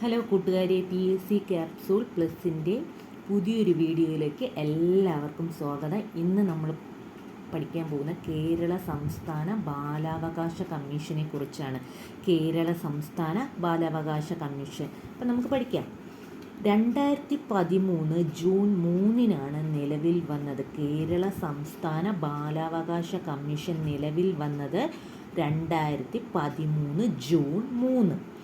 Hello കൂട്ടുകാരെ P S C capsule പ്ലസിന്റെ പുതിയൊരു വീഡിയോയിലേക്ക് എല്ലാവർക്കും സ്വാഗതം. ഇന്ന് നമ്മൾ പഠിക്കാൻ പോകുന്ന കേരള സംസ്ഥാന ബാലാവകാശ കമ്മീഷനെ കുറിച്ചാണ്. കേരള സംസ്ഥാന ബാലാവകാശ കമ്മീഷൻ. അപ്പം നമുക്ക് പഠിക്കാം. രണ്ടായിരത്തി പതിമൂന്ന് ജൂൺ മൂന്നിനാണ് നിലവിൽ വന്നത്. കേരള സംസ്ഥാന ബാലാവകാശ കമ്മീഷൻ നിലവിൽ വന്നത് രണ്ടായിരത്തി പതിമൂന്ന് ജൂൺ മൂന്ന്.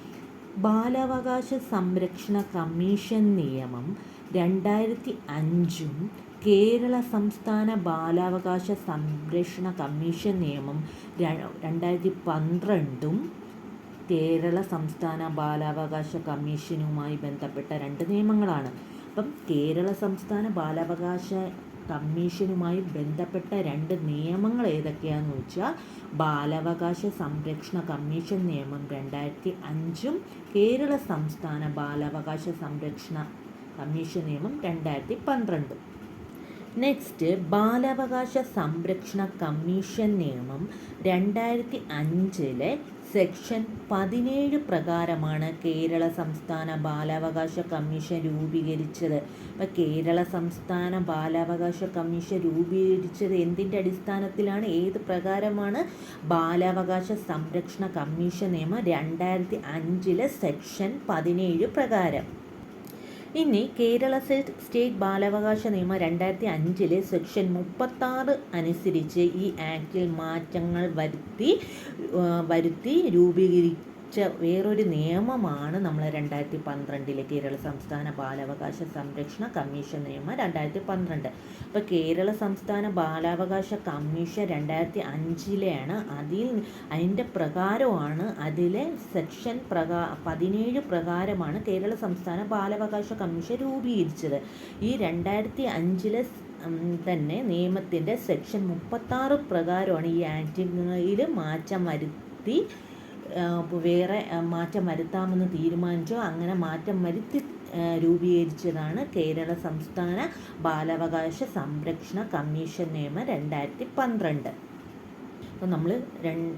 ബാലാവകാശ സംരക്ഷണ കമ്മീഷൻ നിയമം രണ്ടായിരത്തി അഞ്ചും കേരള സംസ്ഥാന ബാലാവകാശ സംരക്ഷണ കമ്മീഷൻ നിയമം രണ്ടായിരത്തി പന്ത്രണ്ടും കേരള സംസ്ഥാന ബാലാവകാശ കമ്മീഷനുമായി ബന്ധപ്പെട്ട രണ്ട് നിയമങ്ങളാണ്. അപ്പം കേരള സംസ്ഥാന ബാലാവകാശ കമ്മീഷനുമായി ബന്ധപ്പെട്ട രണ്ട് നിയമങ്ങൾ ഏതൊക്കെയാണെന്ന് വെച്ചാൽ ബാലാവകാശ സംരക്ഷണ കമ്മീഷൻ നിയമം രണ്ടായിരത്തി അഞ്ചും കേരള സംസ്ഥാന ബാലാവകാശ സംരക്ഷണ കമ്മീഷൻ നിയമം രണ്ടായിരത്തി പന്ത്രണ്ടും നെക്സ്റ്റ് ബാലാവകാശ സംരക്ഷണ കമ്മീഷൻ നിയമം രണ്ടായിരത്തി അഞ്ചിലെ സെക്ഷൻ പതിനേഴ് പ്രകാരമാണ് കേരള സംസ്ഥാന ബാലാവകാശ കമ്മീഷൻ രൂപീകരിച്ചത്. അപ്പം കേരള സംസ്ഥാന ബാലാവകാശ കമ്മീഷൻ രൂപീകരിച്ചത് എന്തിന്റെ അടിസ്ഥാനത്തിലാണ്? ഏത് പ്രകാരമാണ്? ബാലാവകാശ സംരക്ഷണ കമ്മീഷൻ നിയമം രണ്ടായിരത്തി അഞ്ചിലെ സെക്ഷൻ പതിനേഴ് പ്രകാരം. ഇനി കേരള സ്റ്റേറ്റ് ബാലാവകാശ നിയമം രണ്ടായിരത്തി അഞ്ചിലെ സെക്ഷൻ മുപ്പത്താറ് അനുസരിച്ച് ഈ ആക്ടിൽ മാറ്റങ്ങൾ വരുത്തി വരുത്തി രൂപീകരിക്കും. വെച്ച വേറൊരു നിയമമാണ് നമ്മൾ രണ്ടായിരത്തി പന്ത്രണ്ടിലെ കേരള സംസ്ഥാന ബാലാവകാശ സംരക്ഷണ കമ്മീഷൻ നിയമം രണ്ടായിരത്തി പന്ത്രണ്ട് അപ്പോൾ കേരള സംസ്ഥാന ബാലാവകാശ കമ്മീഷൻ രണ്ടായിരത്തി അഞ്ചിലെയാണ് അതിൽ അതിന്റെ പ്രകാരമാണ് അതിലെ സെക്ഷൻ പ്രകാ പതിനേഴ് പ്രകാരമാണ് കേരള സംസ്ഥാന ബാലാവകാശ കമ്മീഷൻ രൂപീകരിച്ചത്. ഈ രണ്ടായിരത്തി അഞ്ചിലെ തന്നെ നിയമത്തിന്റെ സെക്ഷൻ മുപ്പത്താറ് പ്രകാരമാണ് ഈ ആക്ടിൽ മാറ്റം വരുത്തി വേറെ മാറ്റം വരുത്താമെന്ന് തീരുമാനിച്ചു? അങ്ങനെ മാറ്റം വരുത്തി രൂപീകരിച്ചതാണ് കേരള സംസ്ഥാന ബാലാവകാശ സംരക്ഷണ കമ്മീഷൻ നിയമം രണ്ടായിരത്തി പന്ത്രണ്ട്. അപ്പോൾ നമ്മൾ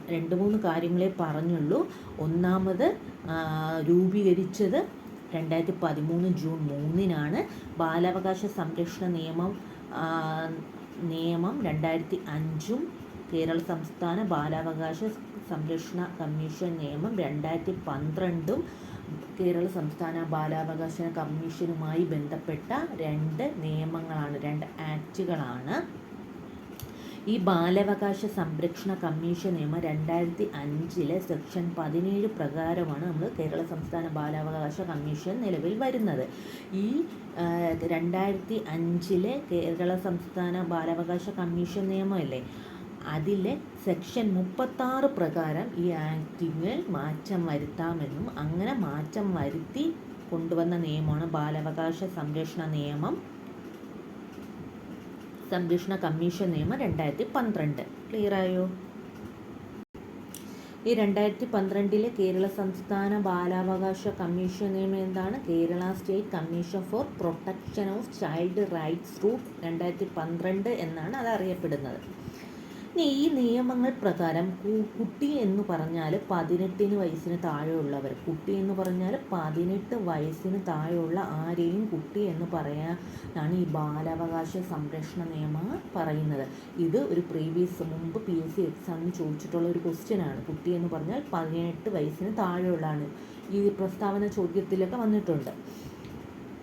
രണ്ട് മൂന്ന് കാര്യങ്ങളെ പറഞ്ഞുള്ളൂ. ഒന്നാമത് രൂപീകരിച്ചത് രണ്ടായിരത്തി പതിമൂന്ന് ജൂൺ മൂന്നിനാണ്. ബാലാവകാശ സംരക്ഷണ നിയമം നിയമം രണ്ടായിരത്തി അഞ്ചും കേരള സംസ്ഥാന ബാലാവകാശ സംരക്ഷണ കമ്മീഷൻ നിയമം രണ്ടായിരത്തി പന്ത്രണ്ടും കേരള സംസ്ഥാന ബാലാവകാശ കമ്മീഷനുമായി ബന്ധപ്പെട്ട രണ്ട് നിയമങ്ങളാണ് രണ്ട് ആക്റ്റുകളാണ്. ഈ ബാലാവകാശ സംരക്ഷണ കമ്മീഷൻ നിയമം രണ്ടായിരത്തി അഞ്ചിലെ സെക്ഷൻ പതിനേഴ് പ്രകാരമാണ് നമ്മൾ കേരള സംസ്ഥാന ബാലാവകാശ കമ്മീഷൻ നിലവിൽ വരുന്നത്. ഈ രണ്ടായിരത്തി അഞ്ചിലെ കേരള സംസ്ഥാന ബാലാവകാശ കമ്മീഷൻ നിയമമല്ലേ അതിലെ സെക്ഷൻ മുപ്പത്താറ് പ്രകാരം ഈ ആക്ടിങ്ങിൽ മാറ്റം വരുത്താമെന്നും അങ്ങനെ മാറ്റം വരുത്തി കൊണ്ടുവന്ന നിയമമാണ് ബാലാവകാശ സംരക്ഷണ നിയമം സംരക്ഷണ കമ്മീഷൻ നിയമം രണ്ടായിരത്തി പന്ത്രണ്ട്. ക്ലിയറായോ ഈ രണ്ടായിരത്തി പന്ത്രണ്ടിലെ കേരള സംസ്ഥാന ബാലാവകാശ കമ്മീഷൻ നിയമം എന്താണ്? Kerala state commission for protection of child rights rule രണ്ടായിരത്തി പന്ത്രണ്ട് എന്നാണ് അത് അറിയപ്പെടുന്നത്. ഇനി ഈ നിയമങ്ങൾ പ്രകാരം കുട്ടി എന്ന് പറഞ്ഞാൽ പതിനെട്ടിന് വയസ്സിന് താഴെയുള്ളവർ. കുട്ടി എന്ന് പറഞ്ഞാൽ പതിനെട്ട് വയസ്സിന് താഴെയുള്ള ആരെയും കുട്ടി എന്ന് പറയാനാണ് ഈ ബാലാവകാശ സംരക്ഷണ നിയമം പറയുന്നത്. ഇത് ഒരു പ്രീവിയസ് മുമ്പ് പി എസ് സി എക്സാമിന് ചോദിച്ചിട്ടുള്ള ഒരു ക്വസ്റ്റ്യനാണ് കുട്ടി എന്ന് പറഞ്ഞാൽ പതിനെട്ട് വയസ്സിന് താഴെയുള്ളതാണ്. ഈ പ്രസ്താവന ചോദ്യത്തിലൊക്കെ വന്നിട്ടുണ്ട്.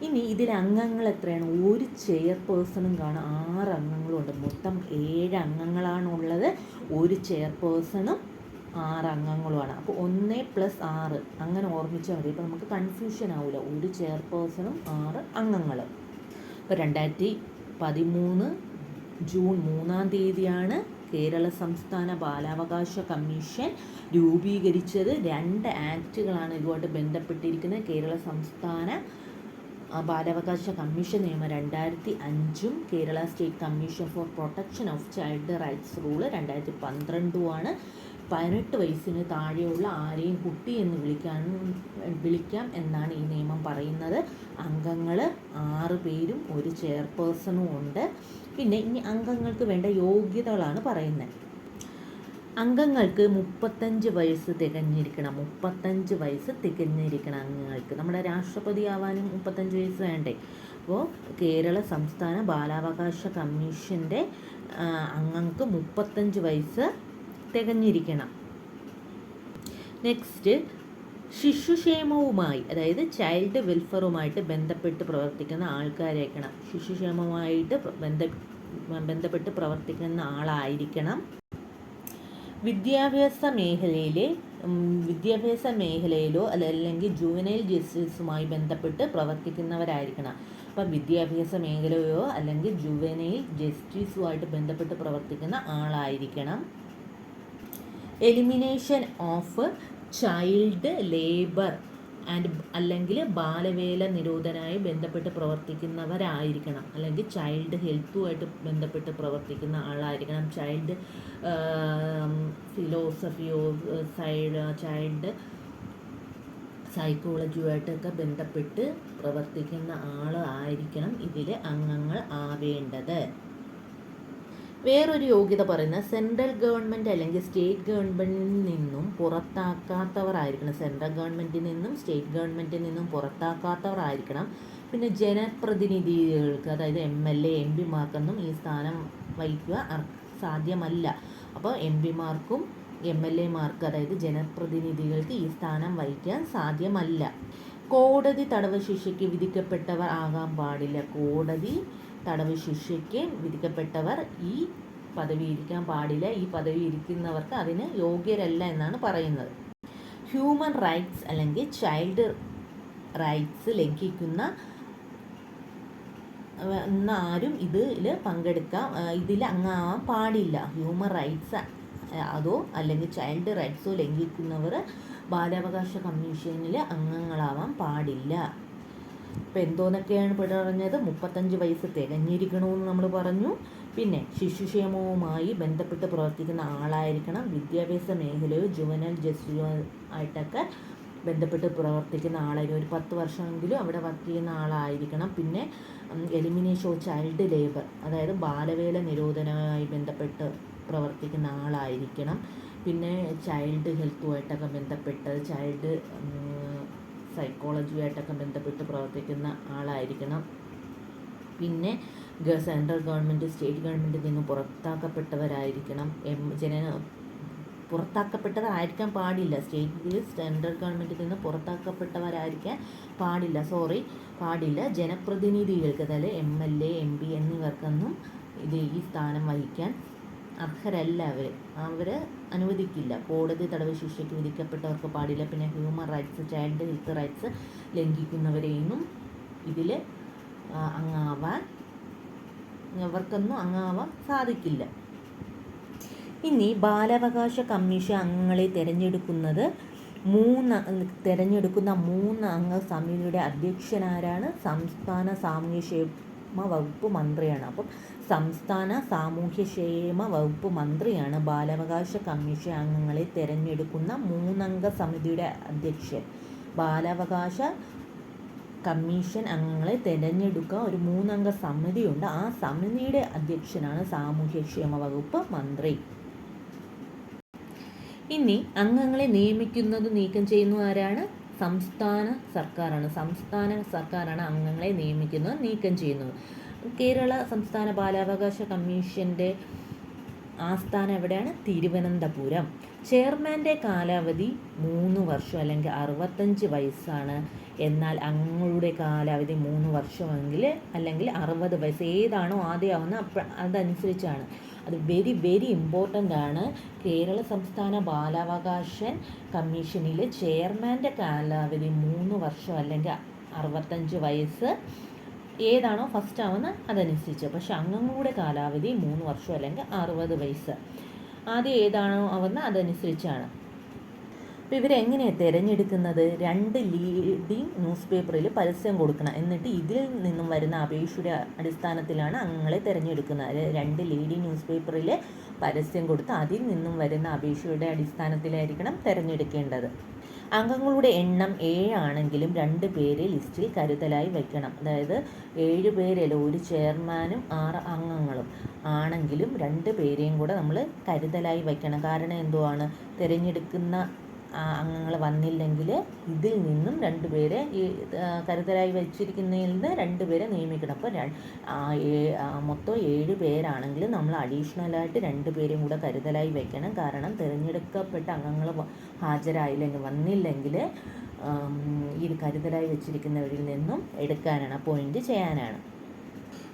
ഇനി ഇതിൽ അംഗങ്ങൾ എത്രയാണ്? ഒരു ചെയർപേഴ്സണും കാണാം. ആറ് അംഗങ്ങളുണ്ട് മൊത്തം ഏഴ് അംഗങ്ങളാണ് ഉള്ളത് ഒരു ചെയർപേഴ്സണും ആറ് അംഗങ്ങളുമാണ് അപ്പോൾ ഒന്ന് പ്ലസ് ആറ്. അങ്ങനെ ഓർമ്മിച്ചാൽ മതി. ഇപ്പോൾ നമുക്ക് കൺഫ്യൂഷൻ ആവില്ല ഒരു ചെയർപേഴ്സണും ആറ് അംഗങ്ങളും. ഇപ്പോൾ രണ്ടായിരത്തി പതിമൂന്ന് ജൂൺ മൂന്നാം തീയതിയാണ് കേരള സംസ്ഥാന ബാലാവകാശ കമ്മീഷൻ രൂപീകരിച്ചത്. രണ്ട് ആക്റ്റുകളാണ് ഇതുമായിട്ട് ബന്ധപ്പെട്ടിരിക്കുന്നത്. കേരള സംസ്ഥാന ബാലാവകാശ കമ്മീഷൻ നിയമം രണ്ടായിരത്തി അഞ്ചും Kerala state commission for protection of child rights rule രണ്ടായിരത്തി പന്ത്രണ്ടുമാണ് പതിനെട്ട് വയസ്സിന് താഴെയുള്ള ആരെയും കുട്ടി എന്ന് വിളിക്കാൻ വിളിക്കാം എന്നാണ് ഈ നിയമം പറയുന്നത്. അംഗങ്ങൾ ആറ് പേരും ഒരു ചെയർപേഴ്സണും ഉണ്ട്. പിന്നെ ഇനി അംഗങ്ങൾക്ക് വേണ്ട യോഗ്യതകളാണ് പറയുന്നത്. അംഗങ്ങൾക്ക് മുപ്പത്തഞ്ച് വയസ്സ് തികഞ്ഞിരിക്കണം. മുപ്പത്തഞ്ച് വയസ്സ് തികഞ്ഞിരിക്കണം അംഗങ്ങൾക്ക്. നമ്മുടെ രാഷ്ട്രപതി ആവാനും മുപ്പത്തഞ്ച് വയസ്സ് വേണ്ടേ? അപ്പോൾ കേരള സംസ്ഥാന ബാലാവകാശ കമ്മീഷന്റെ അംഗങ്ങൾക്ക് മുപ്പത്തഞ്ച് വയസ്സ് തികഞ്ഞിരിക്കണം. നെക്സ്റ്റ് ശിശുക്ഷേമവുമായി അതായത് ചൈൽഡ് വെൽഫെയറുമായിട്ട് ബന്ധപ്പെട്ട് പ്രവർത്തിക്കുന്ന ആൾക്കാരായിരിക്കണം ശിശുക്ഷേമവുമായിട്ട് ബന്ധ ബന്ധപ്പെട്ട് പ്രവർത്തിക്കുന്ന ആളായിരിക്കണം. വിദ്യാഭ്യാസ മേഖലയിലെ വിദ്യാഭ്യാസ മേഖലയിലോ അല്ലെങ്കിൽ ജൂവനൈൽ ജസ്റ്റിസുമായി ബന്ധപ്പെട്ട് പ്രവർത്തിക്കുന്നവരായിരിക്കണം. അപ്പം വിദ്യാഭ്യാസ മേഖലയോ അല്ലെങ്കിൽ ജുവനൈൽ ജസ്റ്റിസുമായിട്ട് ബന്ധപ്പെട്ട് പ്രവർത്തിക്കുന്ന ആളായിരിക്കണം. Elimination of child labour and അല്ലെങ്കിൽ ബാലവേല നിരോധനമായി ബന്ധപ്പെട്ട് പ്രവർത്തിക്കുന്നവരായിരിക്കണം. അല്ലെങ്കിൽ ചൈൽഡ് ഹെൽത്തുമായിട്ട് ബന്ധപ്പെട്ട് പ്രവർത്തിക്കുന്ന ആളായിരിക്കണം. ചൈൽഡ് ഫിലോസഫിയോ സൈഡ് ചൈൽഡ് സൈക്കോളജിയുമായിട്ടൊക്കെ ബന്ധപ്പെട്ട് പ്രവർത്തിക്കുന്ന ആളായിരിക്കണം ഇതിൽ അംഗങ്ങൾ ആവേണ്ടത്. വേറൊരു യോഗ്യത പറയുന്നത് സെൻട്രൽ ഗവൺമെന്റ് അല്ലെങ്കിൽ സ്റ്റേറ്റ് ഗവൺമെന്റിൽ നിന്നും പുറത്താക്കാത്തവരായിരിക്കണം. സെൻട്രൽ ഗവൺമെന്റിൽ നിന്നും സ്റ്റേറ്റ് ഗവൺമെന്റിൽ നിന്നും പുറത്താക്കാത്തവരായിരിക്കണം. പിന്നെ ജനപ്രതിനിധികൾക്ക് അതായത് എം എൽ എ എം പിമാർക്കൊന്നും ഈ സ്ഥാനം വഹിക്കുക സാധ്യമല്ല. അപ്പോൾ എം പിമാർക്കും എം എൽ എമാർക്ക് അതായത് ജനപ്രതിനിധികൾക്ക് ഈ സ്ഥാനം വഹിക്കാൻ സാധ്യമല്ല. കോടതി തടവ് ശിക്ഷയ്ക്ക് വിധിക്കപ്പെട്ടവർ ആകാൻ പാടില്ല. കോടതി തടവ് ശിക്ഷയ്ക്ക് വിധിക്കപ്പെട്ടവർ ഈ പദവി ഇരിക്കാൻ പാടില്ല. ഈ പദവി ഇരിക്കുന്നവർക്ക് അതിന് യോഗ്യരല്ല എന്നാണ് പറയുന്നത്. ഹ്യൂമൻ റൈറ്റ്സ് അല്ലെങ്കിൽ ചൈൽഡ് റൈറ്റ്സ് ലംഘിക്കുന്ന ആരും ഇതിൽ പങ്കെടുക്കാം ഇതിൽ അങ്ങാവാൻ പാടില്ല. ഹ്യൂമൻ റൈറ്റ്സ് അതോ അല്ലെങ്കിൽ ചൈൽഡ് റൈറ്റ്സോ ലംഘിക്കുന്നവർ ബാലാവകാശ കമ്മീഷനിൽ അംഗങ്ങളാവാൻ പാടില്ല. ഇപ്പം എന്തോന്നൊക്കെയാണ് പറഞ്ഞത്? മുപ്പത്തഞ്ച് വയസ്സ് തികഞ്ഞിരിക്കണമെന്ന് നമ്മൾ പറഞ്ഞു. പിന്നെ ശിശുക്ഷേമവുമായി ബന്ധപ്പെട്ട് പ്രവർത്തിക്കുന്ന ആളായിരിക്കണം. വിദ്യാഭ്യാസ മേഖലയോ ജുവനൽ ജസ്റ്റിസോ ആയിട്ടൊക്കെ ബന്ധപ്പെട്ട് പ്രവർത്തിക്കുന്ന ആളായിരിക്കും ഒരു പത്ത് വർഷമെങ്കിലും അവിടെ വർക്ക് ചെയ്യുന്ന ആളായിരിക്കണം. പിന്നെ എലിമിനേഷൻ ഓഫ് ചൈൽഡ് ലേബർ അതായത് ബാലവേല നിരോധനവുമായി ബന്ധപ്പെട്ട് പ്രവർത്തിക്കുന്ന ആളായിരിക്കണം. പിന്നെ ചൈൽഡ് ഹെൽത്തുമായിട്ടൊക്കെ ബന്ധപ്പെട്ട് ചൈൽഡ് സൈക്കോളജിയായിട്ടൊക്കെ ബന്ധപ്പെട്ട് പ്രവർത്തിക്കുന്ന ആളായിരിക്കണം. പിന്നെ സെൻട്രൽ ഗവൺമെന്റ് സ്റ്റേറ്റ് ഗവൺമെന്റിൽ നിന്ന് പുറത്താക്കപ്പെട്ടവരായിരിക്കണം. എം ജന പുറത്താക്കപ്പെട്ടവരായിരിക്കാൻ പാടില്ല. സ്റ്റേറ്റിൽ സെൻട്രൽ ഗവൺമെന്റിൽ നിന്ന് പുറത്താക്കപ്പെട്ടവരായിരിക്കാൻ പാടില്ല. സോറി പാടില്ല. ജനപ്രതിനിധികൾക്ക് അതായത് M L A M P എന്നിവർക്കൊന്നും ഇത് ഈ സ്ഥാനം വഹിക്കാൻ അർഹരല്ല അവർ അവർ അനുവദിക്കില്ല. കോടതി തടവ് ശിക്ഷയ്ക്ക് വിധിക്കപ്പെട്ടവർക്ക് പാടില്ല. പിന്നെ human rights child health rights ലംഘിക്കുന്നവരെയൊന്നും ഇതിൽ അങ്ങാവാൻ അവർക്കൊന്നും അങ്ങാവാൻ സാധിക്കില്ല. ഇനി ബാലാവകാശ കമ്മീഷൻ അംഗങ്ങളെ തിരഞ്ഞെടുക്കുന്നത് മൂന്ന് തിരഞ്ഞെടുക്കുന്ന മൂന്ന് അംഗ സമിതിയുടെ അധ്യക്ഷനാരാണ് സംസ്ഥാന സാമൂഹ്യക്ഷേമ വകുപ്പ് മന്ത്രിയാണ്. അപ്പം സംസ്ഥാന സാമൂഹ്യക്ഷേമ വകുപ്പ് മന്ത്രിയാണ്. ബാലാവകാശ കമ്മീഷൻ അംഗങ്ങളെ തിരഞ്ഞെടുക്കുന്ന മൂന്നംഗ സമിതിയുടെ അധ്യക്ഷൻ. ബാലാവകാശ കമ്മീഷൻ അംഗങ്ങളെ തിരഞ്ഞെടുക്കുക ഒരു മൂന്നംഗ സമിതിയുണ്ട്. ആ സമിതിയുടെ അധ്യക്ഷനാണ് സാമൂഹ്യക്ഷേമ വകുപ്പ് മന്ത്രി. ഇനി അംഗങ്ങളെ നിയമിക്കുന്നത് നീക്കം ചെയ്യുന്ന ആരാണ്? സംസ്ഥാന സർക്കാരാണ്. സംസ്ഥാന സർക്കാരാണ് അംഗങ്ങളെ നിയമിക്കുന്നത് നീക്കം ചെയ്യുന്നത്. കേരള സംസ്ഥാന ബാലാവകാശ കമ്മീഷന്റെ ആസ്ഥാനം എവിടെയാണ്? തിരുവനന്തപുരം. ചെയർമാന്റെ കാലാവധി മൂന്ന് വർഷം അല്ലെങ്കിൽ അറുപത്തഞ്ച് വയസ്സാണ്. എന്നാൽ അങ്ങളുടെ കാലാവധി മൂന്ന് വർഷമെങ്കിൽ അല്ലെങ്കിൽ അറുപത് വയസ്സ് ഏതാണോ ആദ്യമാവുന്ന അതനുസരിച്ചാണ്. അത് വെരി വെരി ഇമ്പോർട്ടന്റ് ആണ്. കേരള സംസ്ഥാന ബാലാവകാശൻ കമ്മീഷനിൽ ചെയർമാന്റെ കാലാവധി മൂന്ന് വർഷം അല്ലെങ്കിൽ അറുപത്തഞ്ച് വയസ്സ് ഏതാണോ ഫസ്റ്റ് ആവുന്നത് അതനുസരിച്ച്. പക്ഷെ അംഗങ്ങളുടെ കാലാവധി മൂന്ന് വർഷം അല്ലെങ്കിൽ അറുപത് വയസ്സ്. ആദ്യം ഏതാണോ ആവുന്നത് അതനുസരിച്ചാണ്. അപ്പോൾ ഇവരെങ്ങനെയാണ് തിരഞ്ഞെടുക്കുന്നത്? രണ്ട് ലീഡിങ് ന്യൂസ് പേപ്പറിൽ പരസ്യം കൊടുക്കണം. എന്നിട്ട് ഇതിൽ നിന്നും വരുന്ന അപേക്ഷയുടെ അടിസ്ഥാനത്തിലാണ് അംഗങ്ങളെ തിരഞ്ഞെടുക്കുന്നത്. രണ്ട് ലീഡിങ് ന്യൂസ് പേപ്പറിൽ പരസ്യം കൊടുത്ത് അതിൽ നിന്നും വരുന്ന അപേക്ഷയുടെ അടിസ്ഥാനത്തിലായിരിക്കണം തിരഞ്ഞെടുക്കേണ്ടത്. അംഗങ്ങളുടെ എണ്ണം ഏഴാണെങ്കിലും രണ്ട് പേരെ ലിസ്റ്റിൽ കരുതലായി വയ്ക്കണം. അതായത് ഏഴ് പേരല്ല ഒരു ചെയർമാനും ആറ് അംഗങ്ങളും ആണെങ്കിലും രണ്ട് പേരെയും കൂടെ നമ്മൾ കരുതലായി വയ്ക്കണം. കാരണം എന്തുവാണ്? തിരഞ്ഞെടുക്കുന്ന അംഗങ്ങൾ വന്നില്ലെങ്കിൽ ഇതിൽ നിന്നും രണ്ടുപേരെ ഈ കരുതലായി വെച്ചിരിക്കുന്നതിൽ നിന്ന് രണ്ടുപേരെ നിയമിക്കണം. അപ്പോൾ മൊത്തം ഏഴ് പേരാണെങ്കിൽ നമ്മൾ അഡീഷണലായിട്ട് രണ്ട് പേരും കൂടെ കരുതലായി വെക്കണം. കാരണം തിരഞ്ഞെടുക്കപ്പെട്ട അംഗങ്ങൾ ഹാജരായില്ലെങ്കിൽ വന്നില്ലെങ്കിൽ ഈ കരുതലായി വെച്ചിരിക്കുന്നവരിൽ നിന്നും എടുക്കാനാണ് അപ്പോയിന്റ് ചെയ്യാനാണ്.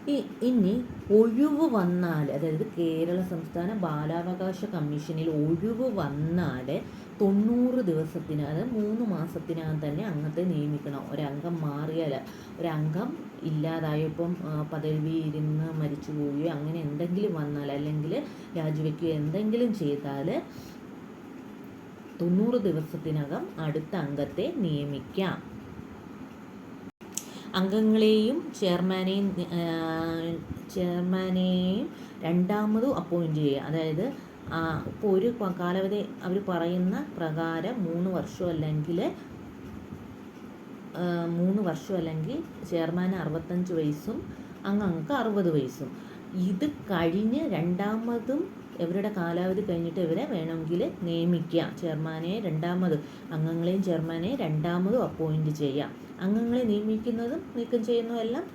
ഈ ഇനി ഒഴിവ് വന്നാൽ അതായത് കേരള സംസ്ഥാന ബാലാവകാശ കമ്മീഷനിൽ ഒഴിവ് വന്നാൽ തൊണ്ണൂറ് ദിവസത്തിന് അതായത് മൂന്ന് മാസത്തിനകം തന്നെ അംഗത്തെ നിയമിക്കണം. ഒരംഗം മാറിയാൽ ഒരംഗം ഇല്ലാതായപ്പം പദവി ഇരുന്ന് മരിച്ചു പോവുകയോ അങ്ങനെ എന്തെങ്കിലും വന്നാൽ അല്ലെങ്കിൽ രാജിവെക്കുകയോ എന്തെങ്കിലും ചെയ്താൽ തൊണ്ണൂറ് ദിവസത്തിനകം അടുത്ത അംഗത്തെ നിയമിക്കാം. അംഗങ്ങളെയും ചെയർമാനെയും ചെയർമാനെയും രണ്ടാമതും അപ്പോയിന്റ് ചെയ്യുക. അതായത് ഇപ്പോൾ ഒരു കാലാവധി അവർ പറയുന്ന പ്രകാരം മൂന്ന് വർഷം അല്ലെങ്കിൽ മൂന്ന് വർഷം അല്ലെങ്കിൽ ചെയർമാൻ അറുപത്തഞ്ച് വയസ്സും അംഗങ്ങൾക്ക് അറുപത് വയസ്സും. ഇത് കഴിഞ്ഞ് രണ്ടാമതും ഇവരുടെ കാലാവധി കഴിഞ്ഞിട്ട് ഇവരെ വേണമെങ്കിൽ നിയമിക്കുക. ചെയർമാനെ രണ്ടാമത് അംഗങ്ങളെയും ചെയർമാനെ രണ്ടാമതും അപ്പോയിന്റ് ചെയ്യാം അംഗങ്ങളെ നിയമിക്കുന്നതും നീക്കം ചെയ്യുന്നതും എല്ലാം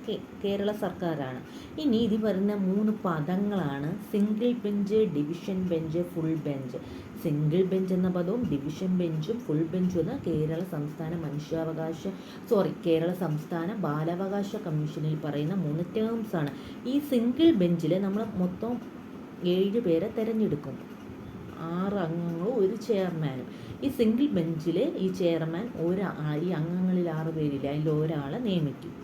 കേരള സർക്കാരാണ്. ഇനി ഇത് വരുന്ന മൂന്ന് പദങ്ങളാണ്. Single bench division bench full bench single bench എന്ന പദവും ഡിവിഷൻ ബെഞ്ചും ഫുൾ ബെഞ്ചും എന്ന കേരള സംസ്ഥാന മനുഷ്യാവകാശ സോറി കേരള സംസ്ഥാന ബാലാവകാശ കമ്മീഷനിൽ പറയുന്ന മൂന്ന് ടേംസ് ആണ്. ഈ സിംഗിൾ ബെഞ്ചിൽ നമ്മൾ മൊത്തം ഏഴ് പേരെ തിരഞ്ഞെടുക്കും. ആറ് അംഗങ്ങളും ഒരു ചെയർമാനും. ഈ സിംഗിൾ ബെഞ്ചിൽ ഈ ചെയർമാൻ ഒരാ ഈ അംഗങ്ങളിൽ ആറ് പേരിൽ അതിൽ ഒരാളെ നിയമിക്കും.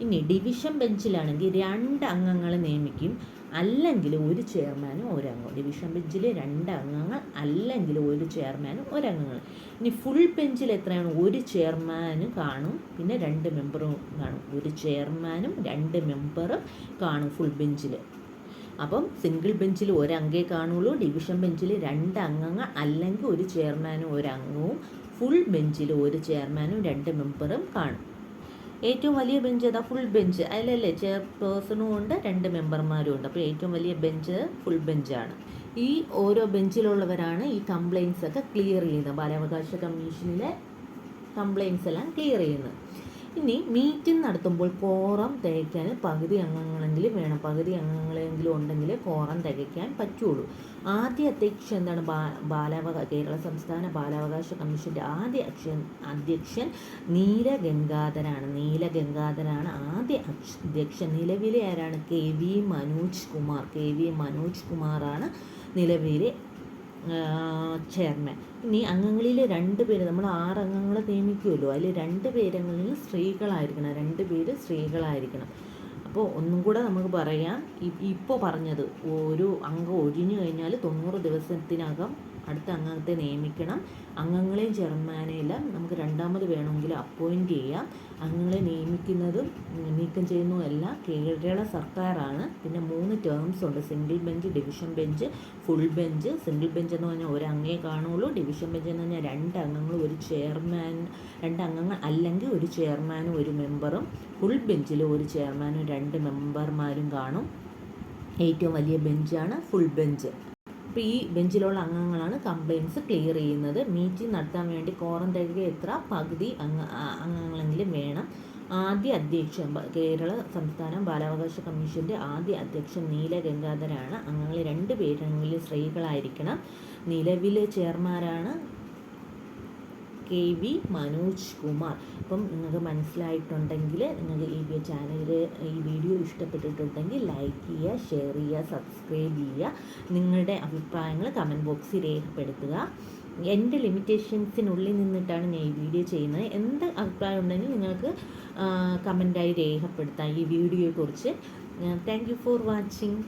ഇനി ഡിവിഷൻ ബെഞ്ചിലാണെങ്കിൽ രണ്ട് അംഗങ്ങളെ നിയമിക്കും. അല്ലെങ്കിൽ ഒരു ചെയർമാനും ഒരംഗം ഡിവിഷൻ ബെഞ്ചിൽ രണ്ട് അംഗങ്ങൾ അല്ലെങ്കിൽ ഒരു ചെയർമാനും ഒരംഗങ്ങൾ ഇനി ഫുൾ ബെഞ്ചിൽ എത്രയാണ്? ഒരു ചെയർമാനും കാണും. പിന്നെ രണ്ട് മെമ്പറും കാണും. ഒരു ചെയർമാനും രണ്ട് മെമ്പറും കാണും ഫുൾ ബെഞ്ചിൽ അപ്പം സിംഗിൾ ബെഞ്ചിൽ ഒരംഗേ കാണുള്ളൂ ഡിവിഷൻ ബെഞ്ചിൽ രണ്ട് അംഗങ്ങൾ അല്ലെങ്കിൽ ഒരു ചെയർമാനും ഒരംഗവും ഫുൾ ബെഞ്ചിൽ ഒരു ചെയർമാനും രണ്ട് മെമ്പറും കാണും. ഏറ്റവും വലിയ ബെഞ്ച് ഏതാ? ഫുൾ ബെഞ്ച് അതിലല്ലേ ചെയർപേഴ്സണും ഉണ്ട് രണ്ട് മെമ്പർമാരും ഉണ്ട്. അപ്പോൾ ഏറ്റവും വലിയ ബെഞ്ച് ഫുൾ ബെഞ്ചാണ് ഈ ഓരോ ബെഞ്ചിലുള്ളവരാണ് ഈ കംപ്ലയിൻസ് ഒക്കെ ക്ലിയർ ചെയ്യുന്നത്. ബാലാവകാശ കമ്മീഷനിലെ കംപ്ലയിൻസ് എല്ലാം ക്ലിയർ ചെയ്യുന്നത്. ഇനി മീറ്റിംഗ് നടത്തുമ്പോൾ കോറം തികയ്ക്കാൻ പകുതി അംഗങ്ങളെങ്കിലും വേണം. പകുതി അംഗങ്ങളെങ്കിലും ഉണ്ടെങ്കിൽ കോറം തികയ്ക്കാൻ പറ്റുള്ളൂ. ആദ്യ അധ്യക്ഷൻ എന്താണ്? ബാലാവകാശ കേരള സംസ്ഥാന ബാലാവകാശ കമ്മീഷന്റെ ആദ്യ അക്ഷൻ അധ്യക്ഷൻ നീലഗംഗാധരാണ്. നീലഗംഗാധരാണ് ആദ്യ അധ്യക്ഷൻ. നിലവിലെ ആരാണ്? K V Manoj Kumar. K V Manoj കുമാറാണ് നിലവിലെ ചെയർമാൻ. ഇനി അംഗങ്ങളിൽ രണ്ട് പേര് നമ്മൾ ആറ് അംഗങ്ങളെ നിയമിക്കുമല്ലോ. അതിൽ രണ്ട് പേരങ്ങളിൽ സ്ത്രീകളായിരിക്കണം. രണ്ട് പേര് സ്ത്രീകളായിരിക്കണം. അപ്പോൾ ഒന്നും കൂടെ നമുക്ക് പറയാം. ഇപ്പോൾ പറഞ്ഞത് ഒരു അംഗം ഒഴിഞ്ഞു കഴിഞ്ഞാൽ തൊണ്ണൂറ് ദിവസത്തിനകം അടുത്ത അംഗത്തെ നിയമിക്കണം. അംഗങ്ങളെയും ചെയർമാനെല്ലാം നമുക്ക് രണ്ടാമത് വേണമെങ്കിൽ അപ്പോയിന്റ് ചെയ്യാം. അംഗങ്ങളെ നിയമിക്കുന്നതും നീക്കം ചെയ്യുന്നതും എല്ലാം കേരള സർക്കാരാണ്. പിന്നെ മൂന്ന് ടേംസ് ഉണ്ട്. Single bench division bench full bench single bench എന്ന് പറഞ്ഞാൽ ഒരു അംഗേ കാണുള്ളൂ ഡിവിഷൻ ബെഞ്ച് എന്ന് പറഞ്ഞാൽ രണ്ട് അംഗങ്ങളും ഒരു ചെയർമാൻ രണ്ട് അംഗങ്ങൾ അല്ലെങ്കിൽ ഒരു ചെയർമാനും ഒരു മെമ്പറും ഫുൾ ബെഞ്ചിൽ ഒരു ചെയർമാനും രണ്ട് മെമ്പർമാരും കാണും. ഏറ്റവും വലിയ ബെഞ്ചാണ് ഫുൾ ബെഞ്ച് അപ്പോൾ ഈ ബെഞ്ചിലുള്ള അംഗങ്ങളാണ് കംപ്ലയിൻസ് ക്ലിയർ ചെയ്യുന്നത്. മീറ്റിംഗ് നടത്താൻ വേണ്ടി കോറം തികയ എത്ര പകുതി അംഗ അംഗങ്ങളെങ്കിലും വേണം. ആദ്യ അധ്യക്ഷൻ കേരള സംസ്ഥാന ബാലാവകാശ കമ്മീഷന്റെ ആദ്യ അധ്യക്ഷൻ നീല ഗംഗാധരാണ്. അംഗങ്ങളിൽ രണ്ട് പേരെങ്കിലും സ്ത്രീകളായിരിക്കണം. നിലവിലെ ചെയർമാനാണ് കെ വി മനോജ് കുമാർ. അപ്പം നിങ്ങൾക്ക് മനസ്സിലായിട്ടുണ്ടെങ്കിൽ നിങ്ങൾക്ക് ഈ ചാനൽ ഈ വീഡിയോ ഇഷ്ടപ്പെട്ടിട്ടുണ്ടെങ്കിൽ ലൈക്ക് ചെയ്യുക ഷെയർ ചെയ്യുക സബ്സ്ക്രൈബ് ചെയ്യുക. നിങ്ങളുടെ അഭിപ്രായങ്ങൾ കമന്റ് ബോക്സിൽ രേഖപ്പെടുത്തുക. എന്റെ ലിമിറ്റേഷൻസിനുള്ളിൽ നിന്നിട്ടാണ് ഞാൻ ഈ വീഡിയോ ചെയ്യുന്നത്. എന്ത് അഭിപ്രായം ഉണ്ടെങ്കിൽ നിങ്ങൾക്ക് കമന്റായി രേഖപ്പെടുത്താം ഈ വീഡിയോയെക്കുറിച്ച്. Thank you for watching